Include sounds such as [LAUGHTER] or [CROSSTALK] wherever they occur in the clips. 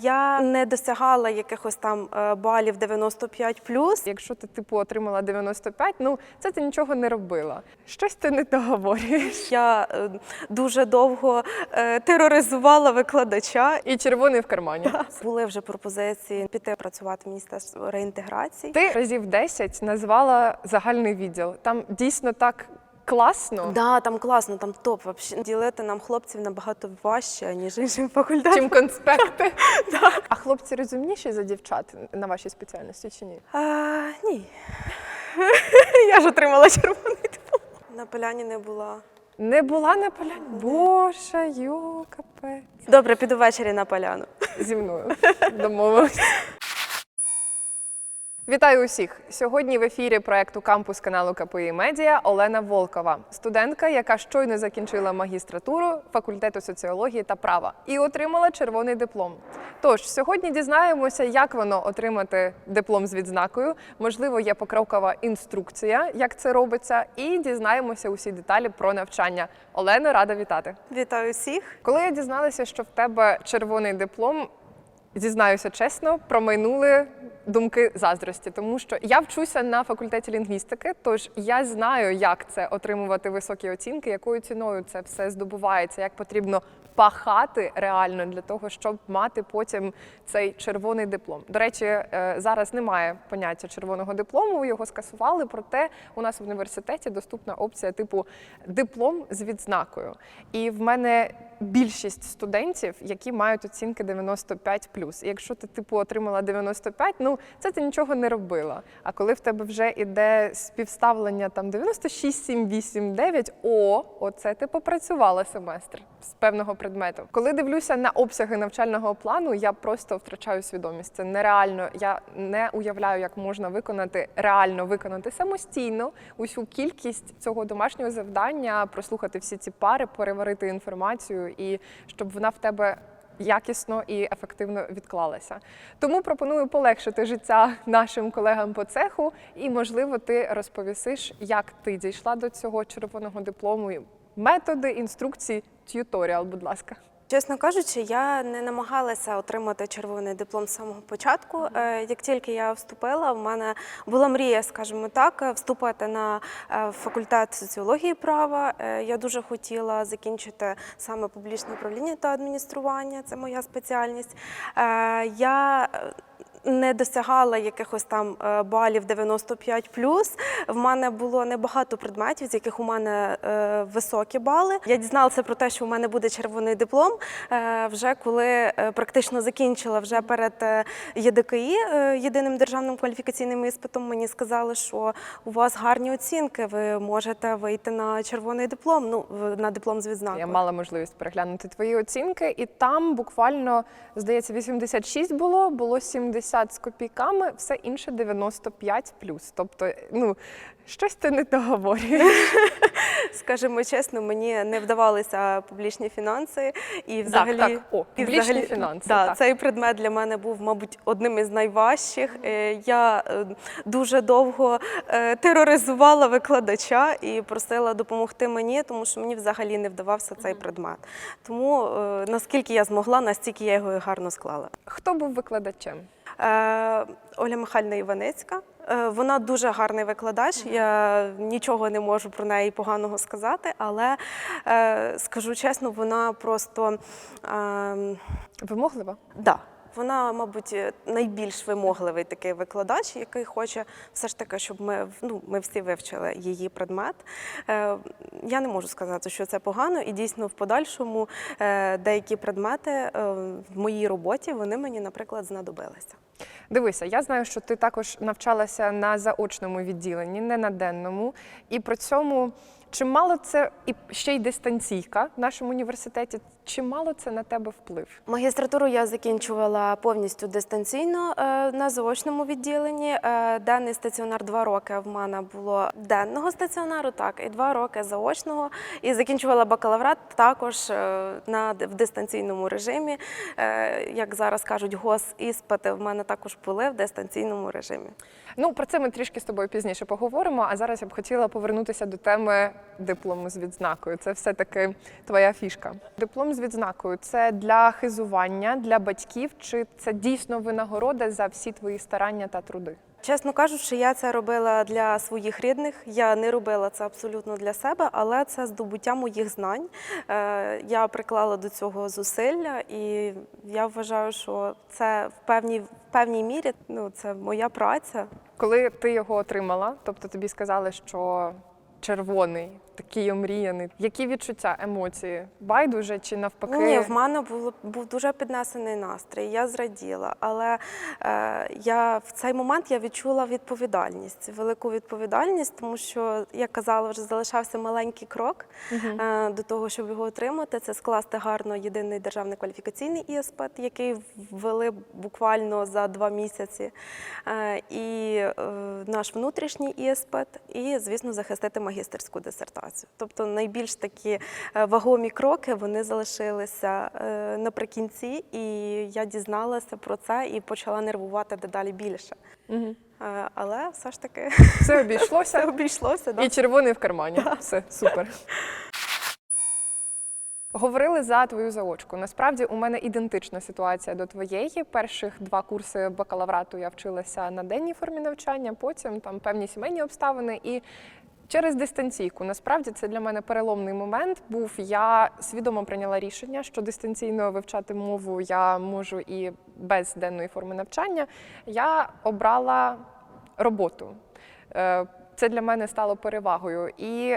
Я не досягала якихось там е, балів 95+. Якщо ти типу отримала 95, ну це ти нічого не робила. Щось ти не договорюєш. Я е, дуже довго е, тероризувала викладача. І червоний в кармані. Були вже пропозиції піти працювати в міністерство реінтеграції. Ти разів 10 назвала загальний відділ. Там дійсно так класно, Да, там класно, там топ. Вообще ділити нам хлопців набагато важче, ніж іншим факультетам. чим конспекти. [LAUGHS] А хлопці розумніші за дівчат на вашій спеціальності чи ні? А, ні. [LAUGHS] Я ж отримала червоний диплом. На поляні не була. Не була на поляні? Боже, йо, капець. Добре, піду ввечері на поляну. Зі мною домовились. Вітаю усіх! Сьогодні в ефірі проекту кампус каналу КПІ Медіа Олена Волкова, студентка, яка щойно закінчила магістратуру факультету соціології та права і отримала червоний диплом. Тож сьогодні дізнаємося, як воно отримати диплом з відзнакою. Можливо, є покрокова інструкція, як це робиться, і дізнаємося усі деталі про навчання. Олено, рада вітати. Вітаю всіх. Коли я дізналася, що в тебе червоний диплом, зізнаюся чесно, промайнули думки заздрості, тому що я вчуся на факультеті лінгвістики, тож я знаю, як це отримувати високі оцінки, якою ціною це все здобувається, як потрібно пахати реально для того, щоб мати потім цей червоний диплом. До речі, е, зараз немає поняття червоного диплому, його скасували. Проте у нас в університеті доступна опція типу диплом з відзнакою. І в мене більшість студентів, які мають оцінки 95+. І якщо ти типу отримала 95, ну це ти нічого не робила. А коли в тебе вже іде співставлення там 96, 7, 8, 9, о, оце ти попрацювала семестр з певного предмету. Коли дивлюся на обсяги навчального плану, я просто втрачаю свідомість. Це нереально. Я не уявляю, як можна виконати реально виконати самостійно усю кількість цього домашнього завдання, прослухати всі ці пари, переварити інформацію і щоб вона в тебе. Якісно і ефективно відклалася. Тому пропоную полегшити життя нашим колегам по цеху, і, можливо, ти розповісиш, як ти дійшла до цього червоного диплому, методи, інструкції, т'юторіал, будь ласка. Чесно кажучи, я не намагалася отримати червоний диплом з самого початку. Е, Як тільки я вступила, в мене була мрія, скажімо так, вступати на е, факультет соціології права. Е, Я дуже хотіла закінчити саме публічне управління та адміністрування. Це моя спеціальність. Е, Я е, не досягала якихось там е, балів 95+. В мене було небагато предметів, з яких у мене е, високі бали. Я дізналася про те, що у мене буде червоний диплом, е, вже коли практично закінчила вже перед ЄДКІ, єдиним державним кваліфікаційним іспитом. Мені сказали, що у вас гарні оцінки, ви можете вийти на червоний диплом, ну на диплом з відзнакою. Я мала можливість переглянути твої оцінки, і там буквально здається 86 було, було 70 з копійками, все інше 95 Тобто, ну щось ти не договорюєш. [LAUGHS] Скажімо чесно, мені не вдавалися публічні фінанси, і взагалі так, о, і публічні фінанси, Да, так. цей предмет для мене був, мабуть, одним із найважчих. Е, Я е, дуже довго е, тероризувала викладача і просила допомогти мені, тому що мені взагалі не вдавався цей предмет. Тому наскільки я змогла, настільки я його і гарно склала. Хто був викладачем? Е, Оля Михайлівна Іваницька. Е, Вона дуже гарний викладач. Я нічого не можу про неї поганого сказати, але е, скажу чесно, вона просто е, Вимоглива? да. Вона, мабуть, найбільш вимогливий такий викладач, який хоче все ж таки, щоб ми ну, ми всі вивчили її предмет. Е, я не можу сказати, що це погано, і дійсно в подальшому е, деякі предмети е, в моїй роботі вони мені, наприклад, знадобилися. Дивися, я знаю, що ти також навчалася на заочному відділенні, не на денному. І при цьому чимало це і ще й дистанційка в нашому університеті. Чимало це на тебе вплив? Магістратуру я закінчувала повністю дистанційно е, на заочному відділенні. Е, Денний стаціонар два роки в мене було денного стаціонару, так, і два роки заочного. І закінчувала бакалаврат також е, на в дистанційному режимі. Як зараз кажуть, госіспити в мене також були в дистанційному режимі. Ну про це ми трішки з тобою пізніше поговоримо. А зараз я б хотіла повернутися до теми диплому з відзнакою. Це все таки твоя фішка. Диплом з відзнакою це для хизування, для батьків, чи це дійсно винагорода за всі твої старання та труди? Чесно кажучи, я це робила для своїх рідних. Я не робила це абсолютно для себе, але це здобуття моїх знань. Е, Я приклала до цього зусилля, і я вважаю, що це в певній, в певній мірі ну, це моя праця. Коли ти його отримала, тобто тобі сказали, що червоний, такий омріяний, які відчуття, емоції? Байдуже чи навпаки? Ні, в мене було був дуже піднесений настрій. Я зраділа, але е, я в цей момент я відчула відповідальність, велику відповідальність, тому що як казала, вже залишався маленький крок е, до того, щоб його отримати. Це скласти гарно єдиний державний кваліфікаційний іспит, який ввели буквально за два місяці, е, і е, наш внутрішній іспит, і звісно захистити магістерську дисертацію. Тобто найбільш такі е, вагомі кроки вони залишилися е, наприкінці, і я дізналася про це і почала нервувати дедалі більше. Е, Але все ж таки Все обійшлося. [LAUGHS] все обійшлося. Да? І червоний в кармані. Все супер. Говорили за твою заочку. Насправді у мене ідентична ситуація до твоєї. Перших два курси бакалаврату я вчилася на денній формі навчання, потім там певні сімейні обставини і. Через дистанційку насправді це для мене переломний момент. Був я свідомо прийняла рішення, що дистанційно вивчати мову я можу і без денної форми навчання. Я обрала роботу. Е, Це для мене стало перевагою. І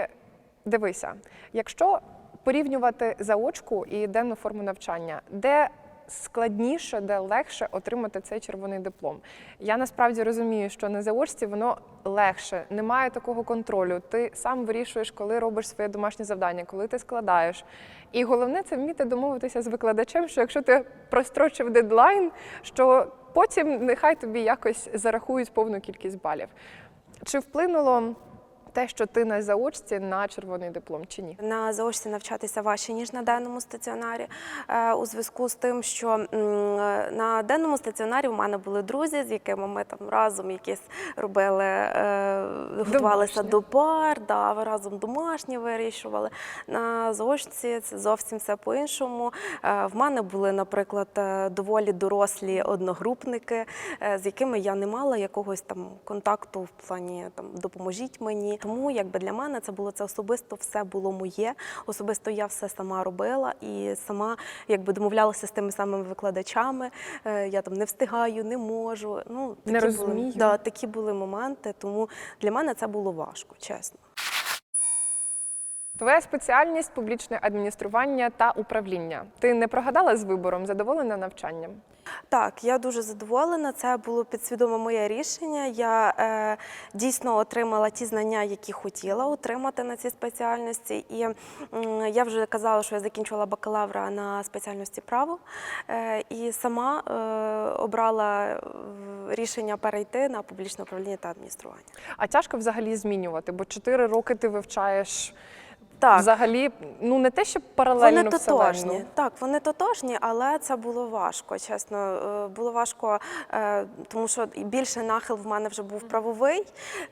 дивися, якщо порівнювати заочку і денну форму навчання, де складніше, де легше отримати цей червоний диплом. Я насправді розумію, що на заочці воно легше, немає такого контролю. Ти сам вирішуєш, коли робиш своє домашнє завдання, коли ти складаєш. І головне це вміти домовитися з викладачем, що якщо ти прострочив дедлайн, що потім нехай тобі якось зарахують повну кількість балів. Чи вплинуло те, що ти на заочці на червоний диплом, чи ні? На заочці навчатися важче, ніж на денному стаціонарі, е, у зв'язку з тим, що е, на денному стаціонарі в мене були друзі, з якими ми там разом якісь робили, е, готувалися до пар, да, разом домашні вирішували. На заочці це зовсім все по-іншому. В мене були, наприклад, доволі дорослі одногрупники, з якими я не мала якогось там контакту в плані там допоможіть мені. Тому якби для мене це було це особисто все було моє. Особисто я все сама робила і сама якби домовлялася з тими самими викладачами. Е, Я там не встигаю, не можу. Ну Не такі розумію. Були, да, такі були моменти. Тому для мене це було важко, чесно. Твоя спеціальність публічне адміністрування та управління. Ти не прогадала з вибором, задоволена навчанням? Так, я дуже задоволена. Це було підсвідоме моє рішення. Я е, дійсно отримала ті знання, які хотіла отримати на цій спеціальності. І м, я вже казала, що я закінчувала бакалавра на спеціальності право е, і сама е, обрала е, рішення перейти на публічне управління та адміністрування. А тяжко взагалі змінювати, бо 4 роки ти вивчаєш Так. взагалі, ну не те, що паралельно Вони тотожні. вселенну. Так, вони тотожні, але це було важко. Чесно, Е, було важко, е, тому що більше нахил в мене вже був правовий.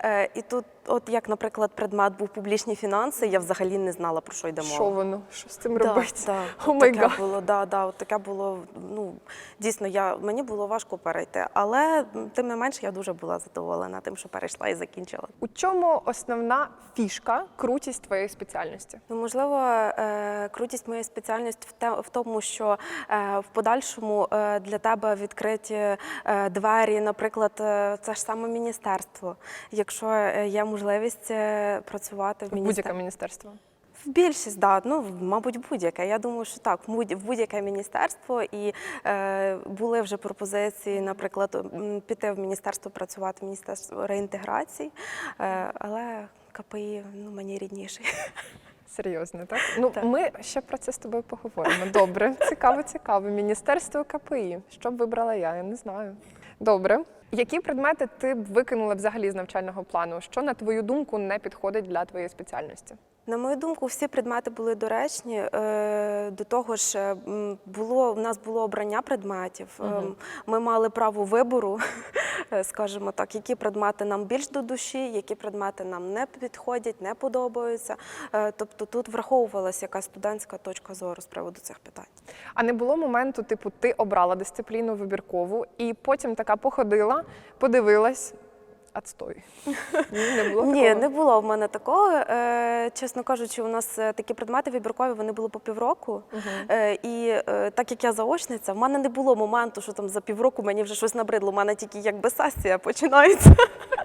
Е, І тут, от як, наприклад, предмет був публічні фінанси, я взагалі не знала про що йде мова. Що воно? Що з цим Да, робити? да. [LAUGHS] Май таке було, да, да, от таке було. Ну дійсно, я мені було важко перейти, але тим не менш я дуже була задоволена тим, що перейшла і закінчила. У чому основна фішка, крутість твоєї спеціальності? Ну, можливо, е, крутість моєї спеціальності в тому, що е, в подальшому е, для тебе відкриті двері, наприклад, це ж саме міністерство. Якщо є можливість працювати в В будь-яке міністерство? В більшість, да, ну мабуть, будь-яке. Я думаю, що так, в будь-яке міністерство і е, були вже пропозиції, наприклад, піти в міністерство працювати, в міністерство реінтеграції, е, але КПІ ну мені рідніший. [LAUGHS] Серйозно, так? Ну, Так. ми ще про це з тобою поговоримо. Добре, цікаво, цікаво. Міністерство КПІ. Що б вибрала я? Я не знаю. Добре. Які предмети ти б викинула взагалі з навчального плану? Що, на твою думку, не підходить для твоєї спеціальності? На мою думку, всі предмети були доречні. Е, До того ж, е, було в нас було обрання предметів. Ем, Ми мали право вибору, [LAUGHS] скажімо так, які предмети нам більш до душі, які предмети нам не підходять, не подобаються. Е, Тобто тут враховувалася якась студентська точка зору з приводу цих питань. А не було моменту, типу, ти обрала дисципліну вибіркову і потім така походила, подивилась. Отстой. Ні, не було Ні, не було в мене такого. Е, чесно кажучи, у нас е, такі предмети вибіркові вони були по півроку. Е, і е, так як я заочниця, в мене не було моменту, що там за півроку мені вже щось набридло. У мене тільки якби сесія починається.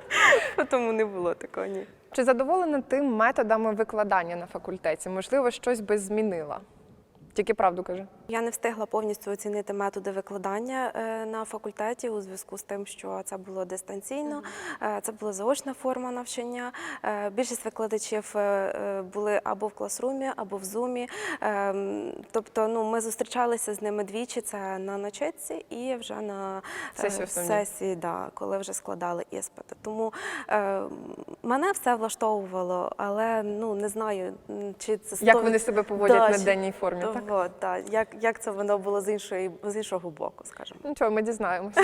[LAUGHS] Тому не було такого ні. Чи задоволена ти методами викладання на факультеті? Можливо, щось би змінила? Тільки правду кажи. Я не встигла повністю оцінити методи викладання е, на факультеті у зв'язку з тим, що це було дистанційно, е, це була заочна форма навчання. Е, Більшість викладачів були або в класрумі, або в зумі. Е, Тобто, ну ми зустрічалися з ними двічі. Це на начитці і вже на Сесії сесії, да, коли вже складали іспити. Тому мене все влаштовувало, але ну не знаю, чи це Як вони себе поводять Да, на денній формі? Так? от, да. як, як це воно було з іншої з іншого боку, скажімо. Нічого, ми дізнаємося.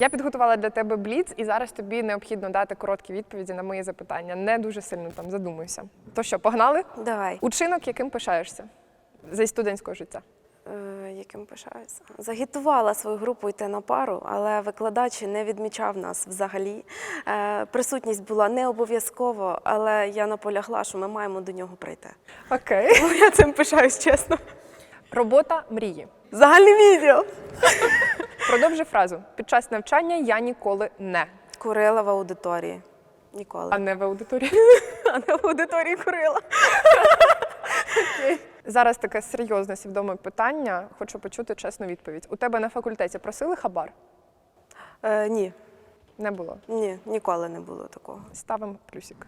Я підготувала для тебе бліц, і зараз тобі необхідно дати короткі відповіді на мої запитання. Не дуже сильно там задумуюся. То що, погнали? Давай, Учинок, яким пишаєшся зі студентського життя? е, яким пишаюся. Загітувала свою групу йти на пару, але викладач не відмічав нас взагалі. Е, присутність була не обов'язково, але я наполягла, що ми маємо до нього прийти. Окей. Я цим пишаюсь, чесно. Робота мрії. Загальне відео. Продовжи фразу. Під час навчання я ніколи не. Курила в аудиторії. Ніколи. А не в аудиторії. [LAUGHS] А не в аудиторії курила. [LAUGHS] Зараз таке серйозне свідоме питання. Хочу почути чесну відповідь. У тебе на факультеті просили хабар? Е, ні, Не було. ні, ніколи не було такого. Ставимо плюсик.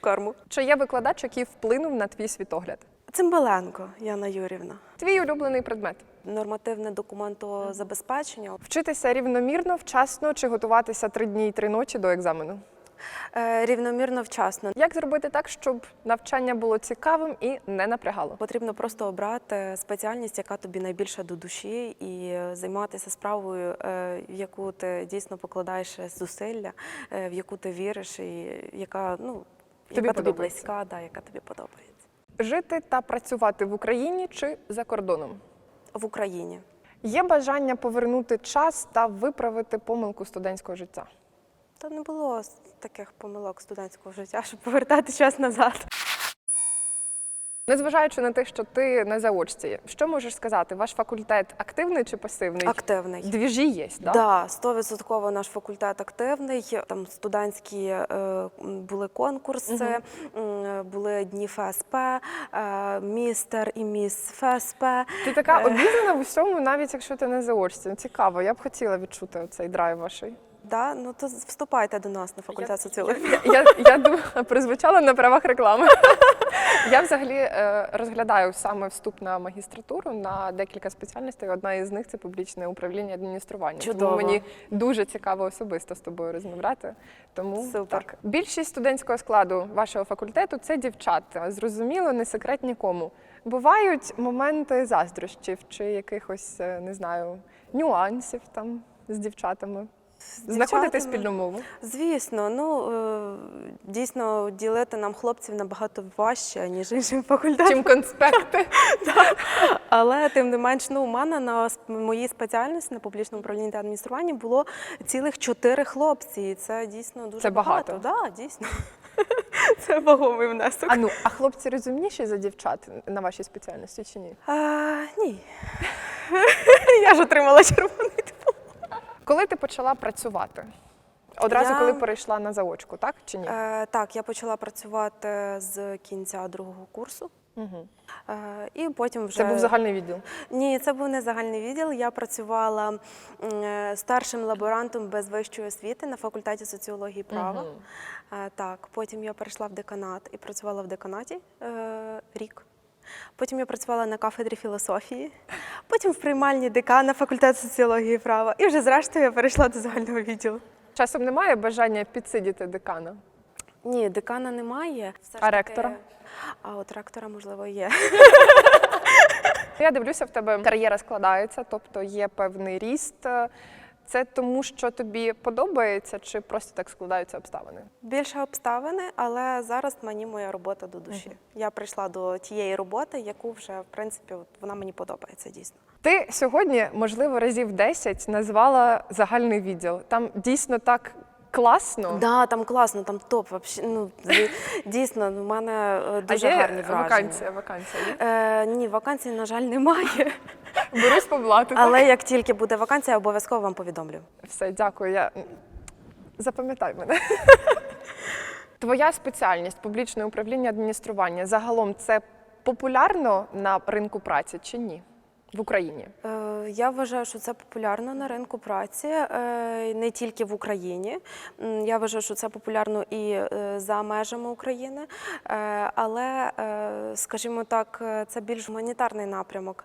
Карму. Чи є викладач, який вплинув на твій світогляд? Цимбаленко Яна Юрівна. Твій улюблений предмет. Нормативне документозабезпечення. Вчитися рівномірно, вчасно чи готуватися три дні і три ночі до екзамену? Е, Рівномірно вчасно. Як зробити так, щоб навчання було цікавим і не напрягало? Потрібно просто обрати спеціальність, яка тобі найбільше до душі, і займатися справою, е, в яку ти дійсно покладаєш зусилля, е, в яку ти віриш, і яка ну Тобі яка тобі близька, да, яка тобі подобається Жити та працювати в Україні чи за кордоном? в Україні. Є бажання повернути час та виправити помилку студентського життя. Та не було таких помилок студентського життя, щоб повертати час назад. Незважаючи на те, що ти на заочці, що можеш сказати? Ваш факультет активний чи пасивний? Активний. Двіжі є, да? Да, стовідсотково наш факультет активний. Там студентські е, були конкурси, м, були дні ФСП, е, містер і міс ФСП. Ти така Е. обізнана в усьому, навіть якщо ти на заочці. Цікаво, я б хотіла відчути цей драйв ваший. Да? Ну то вступайте до нас на факультет соціології. Я, я думаю, [LAUGHS] прозвучала на правах реклами. [LAUGHS] Я взагалі е, розглядаю саме вступ на магістратуру на декілька спеціальностей. Одна із них це публічне управління адміністрування. Чудово. Тому мені дуже цікаво особисто з тобою розмовляти. Тому Супер. так. Більшість студентського складу вашого факультету це дівчата. Зрозуміло, не секрет нікому. Бувають моменти заздрощів чи якихось, е, не знаю, нюансів там з дівчатами. Знаходити спільну мову. Звісно, ну е, дійсно ділити нам хлопців набагато важче, ніж іншим факультетам. Чим конспекти. [LAUGHS] Але тим не менш, ну у мене на моїй спеціальності на публічному управлінні та адмініструванні було цілих чотири хлопці. І це дійсно дуже Це багато. Так, да, дійсно. [LAUGHS] Це вагомий внесок. А ну, а хлопці розумніші за дівчат на вашій спеціальності чи ні? А, ні. [LAUGHS] Я ж отримала червоний. Коли ти почала працювати? Одразу, Я- коли перейшла на заочку, так чи ні? Е, так, я почала працювати з кінця другого курсу. Угу. Е, і потім вже Це був загальний відділ. Ні, це був не загальний відділ. Я працювала е, старшим лаборантом без вищої освіти на факультеті соціології права. Мгм. Е, Так, потім я перейшла в деканат і працювала в деканаті е, рік. Потім я працювала на кафедрі філософії, потім в приймальні декана факультету соціології і права. І вже зрештою я перейшла до загального відділу. Часом немає бажання підсидіти декана. Ні, декана немає. Все А таки- ректора? А от ректора, можливо, є. Я дивлюся, в тебе кар'єра складається, тобто є певний ріст. Це тому, що тобі подобається, чи просто так складаються обставини? Більше обставини, але зараз мені моя робота до душі. Я прийшла до тієї роботи, яку вже в принципі вона мені подобається дійсно. Ти сьогодні, можливо, разів 10 назвала загальний відділ. Там дійсно так класно. Да, там класно, там топ. Вообще, ну [LAUGHS] дійсно, у мене е, а дуже є гарні враження. вакансія, вакансія є? Е, ні, вакансій, на жаль, немає. Берусь по блату. Але як тільки буде вакансія, обов'язково вам повідомлю. Все, дякую. Я... Запам'ятай мене. [LAUGHS] Твоя спеціальність публічне управління адміністрування. Загалом це популярно на ринку праці чи ні? В Україні? Е, Я вважаю, що це популярно на ринку праці, е, не тільки в Україні. Я вважаю, що це популярно і е, за межами України, але, скажімо так, це більш гуманітарний напрямок,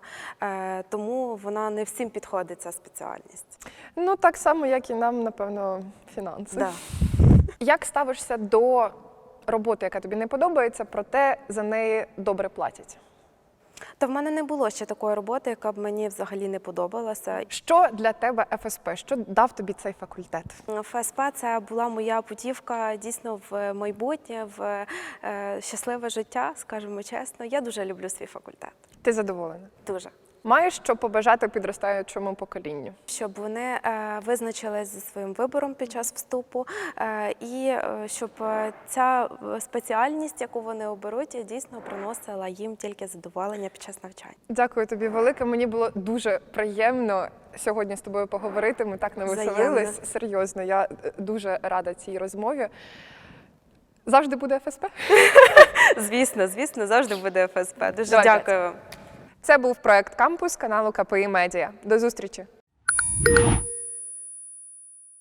тому вона не всім підходить ця спеціальність. Ну так само, як і нам, напевно, фінанси. Да. [LAUGHS] Як ставишся до роботи, яка тобі не подобається, проте за неї добре платять? Та в мене не було ще такої роботи, яка б мені взагалі не подобалася. Що для тебе ФСП? Що дав тобі цей факультет? ФСП це була моя путівка дійсно в майбутнє, в е, щасливе життя, скажімо чесно. Я дуже люблю свій факультет. Ти задоволена? Дуже. Маєш що побажати підростаючому поколінню? Щоб вони е, визначились зі своїм вибором під час вступу, е, і е, щоб е, ця е, спеціальність, яку вони оберуть, дійсно приносила їм тільки задоволення під час навчання. Дякую тобі велике. Мені було дуже приємно сьогодні з тобою поговорити. Ми так навеселились. Взаємно. Серйозно, я дуже рада цій розмові. Завжди буде ФСП. [LAUGHS] Звісно, звісно, завжди буде ФСП. Дуже Давай, дякую вам. Це був проект Кампус каналу КПІ Медіа. До зустрічі.